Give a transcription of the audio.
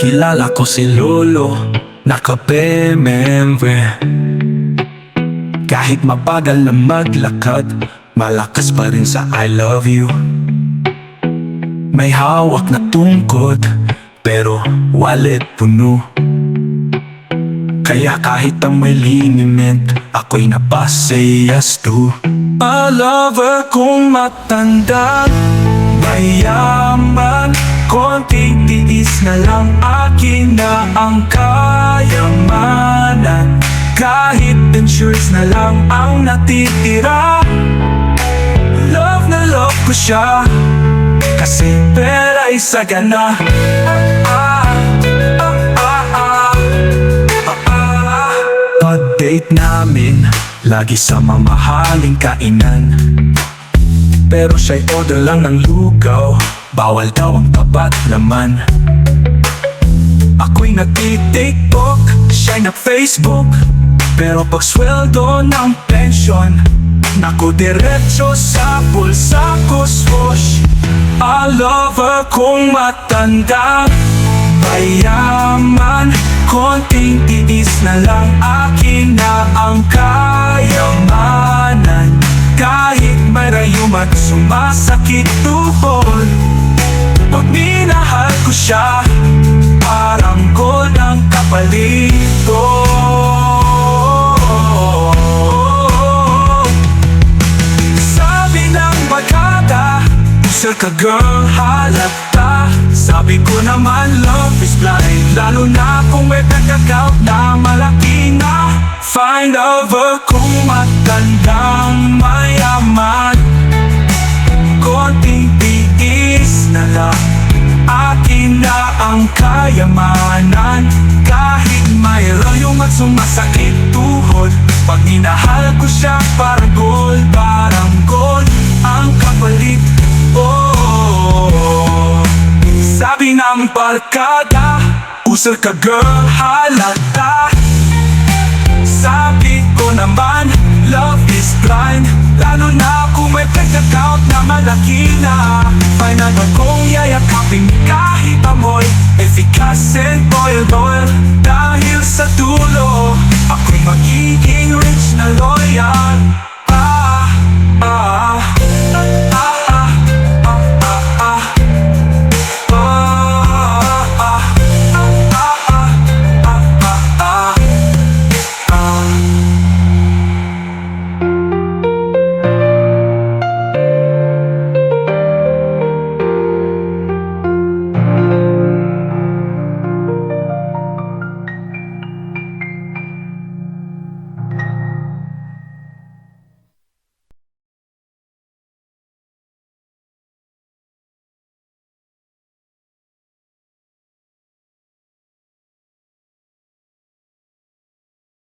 Kilala ko si Lolo Naka-BMW Kahit mabagal na maglakad Malakas pa rin sa I love you. May hawak na tungkod Pero wallet puno. Kaya kahit ang may liniment Ako'y napasay yes to A lover kong matanda Mayaman ang kayamanan Kahit insurance na lang ang natitira. Love na love ko siya Kasi sagana ah, ah, ah. Pag-date namin Lagi sa mamahaling kainan. Pero siya'y order lang ng lugaw Bawal daw ang tapat naman Ako'y nagtitiktok Siya'y nag-Facebook. Pero pag sweldo ng pension Naku diretso sa bulsa ko swoosh A lover kong matanda. Mayaman Konting tiis na lang. Akin na ang kayamanan. Kahit may rayum at sumasakit tuhod Pag minahal ko siya ang kapalito Sabi ng bagata Sir ka girl halata. Sabi ko naman love is blind. Lalo na kung may pagkakount na malaki na. Find over kung matandang mayaman. Konting tiis na lang. Akin na ang kayamanan sabi ng barkada Usal ka girl halata. Sabi ko naman Love is blind. Lalo na kung may bank account na malaki na. Final kong yayakapin kahit amoy Efficace and boil boil Dahil sa dulo